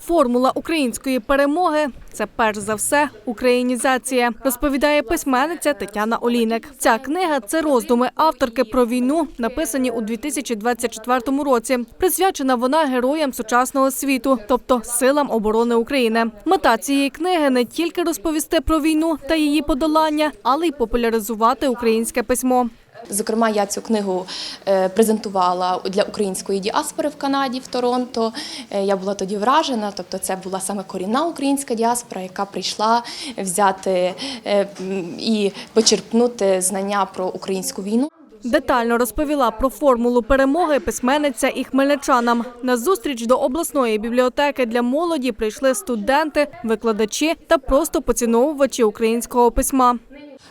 Формула української перемоги це перш за все українізація, розповідає письменниця Тетяна Олійник. Ця книга це роздуми авторки про війну, написані у 2024 році. Присвячена вона героям сучасного світу, тобто силам оборони України. Мета цієї книги не тільки розповісти про війну та її подолання, але й популяризувати українське письмо. Зокрема, я цю книгу е, презентувала для української діаспори в Канаді в Торонто. Е, Я була тоді вражена, тобто це була саме корінна українська діаспора, яка прийшла взяти е, і почерпнути знання про українську війну. Детально розповіла про формулу перемоги письменниця і хмельничанам. На зустріч до обласної бібліотеки для молоді прийшли студенти, викладачі та просто поціновувачі українського письма.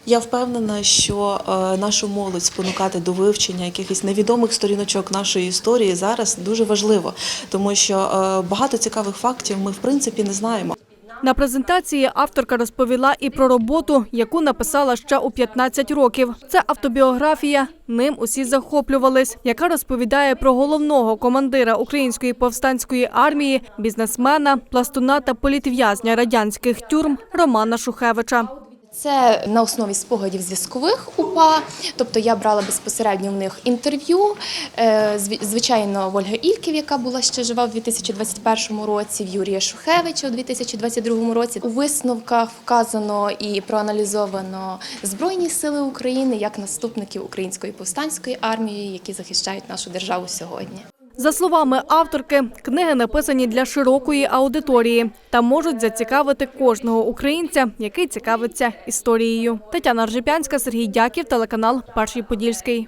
Я впевнена, що е, нашу молодь спонукати до вивчення якихось невідомих сторіночок нашої історії зараз дуже важливо, тому що е, багато цікавих фактів ми в принципі не знаємо. На презентації авторка розповіла і про роботу, яку написала ще у 15 років. Це автобіографія. Ним усі захоплювались, яка розповідає про головного командира української повстанської армії, бізнесмена, пластуна та політв'язня радянських тюрм Романа Шухевича. Це на основі спогадів зв'язкових УПА, тобто я брала безпосередньо в них інтерв'ю. Е, Звичайно, в Ільків, яка була ще жива в 2021 році, в Юрія Шухевича у 2022 році. У висновках вказано і проаналізовано Збройні сили України як наступників української повстанської армії, які захищають нашу державу сьогодні. За словами авторки, книги написані для широкої аудиторії та можуть зацікавити кожного українця, який цікавиться історією. Тетяна Ржепянська, Сергій Дяків, телеканал Перший Подільський.